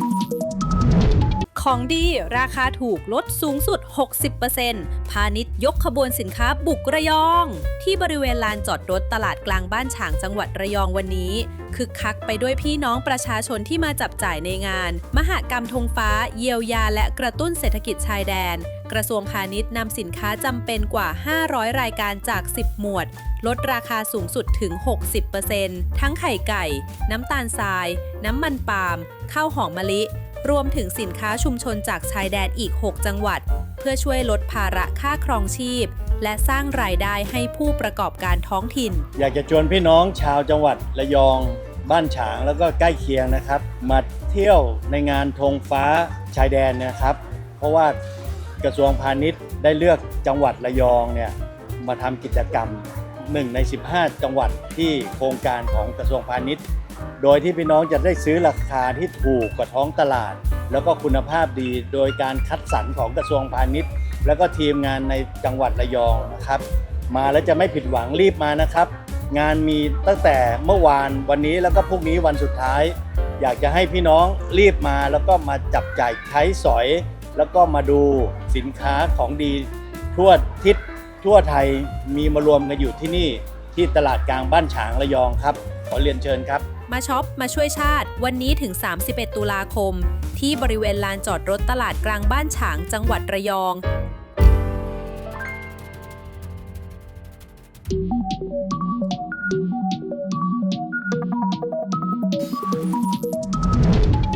Thank you. ของดีราคาถูกลดสูงสุด 60%พาณิชย์ยกขบวนสินค้าบุกระยอง ที่บริเวณลานจอดรถตลาดกลางบ้านฉางจังหวัดระยองวันนี้ คึกคักไปด้วยพี่น้องประชาชนที่มาจับจ่ายในงาน มหกรรมธงฟ้า เยียวยาและกระตุ้นเศรษฐกิจชายแดน กระทรวงพาณิชย์นำสินค้าจำเป็นกว่า 500 รายการจาก 10 หมวด ลดราคาสูงสุดถึง 60%ทั้งไข่ไก่ น้ำตาลทราย น้ำมันปาล์มข้าวหอมมะลิ รวมถึงสินค้าชุมชนจากชายแดนอีก 6 จังหวัด เพื่อช่วยลดภาระค่าครองชีพ และสร้างรายได้ให้ผู้ประกอบการท้องถิ่น อยากจะชวนพี่น้องชาวจังหวัดระยอง บ้านฉางแล้วก็ใกล้เคียงนะครับ มาเที่ยวในงานธงฟ้าชายแดนนะครับ เพราะว่ากระทรวงพาณิชย์ได้เลือกจังหวัดระยองเนี่ยมาทำกิจกรรมหนึ่งใน 15 จังหวัดที่โครงการของกระทรวงพาณิชย์ โดยที่พี่น้องจะได้ซื้อราคาที่ถูกกว่าท้องตลาด แล้วก็คุณภาพดี โดยการคัดสรรของกระทรวงพาณิชย์ แล้วก็ทีมงานในจังหวัดระยองนะครับ มาแล้วจะไม่ผิดหวังรีบมานะครับ งานมีตั้งแต่เมื่อวานวันนี้แล้วก็พรุ่งนี้วันสุดท้าย อยากจะให้พี่น้องรีบมาแล้วก็มาจับจ่ายใช้สอย แล้วก็มาดูสินค้าของดีทั่วทิศทั่วไทยมีมารวมกันอยู่ที่นี่ที่ตลาดกลางบ้านฉางระยองครับ ขอเรียนเชิญครับ มาช็อป มาช่วยชาติ วันนี้ถึง 31 ตุลาคม ที่บริเวณลานจอดรถตลาดกลางบ้านฉางจังหวัดระยอง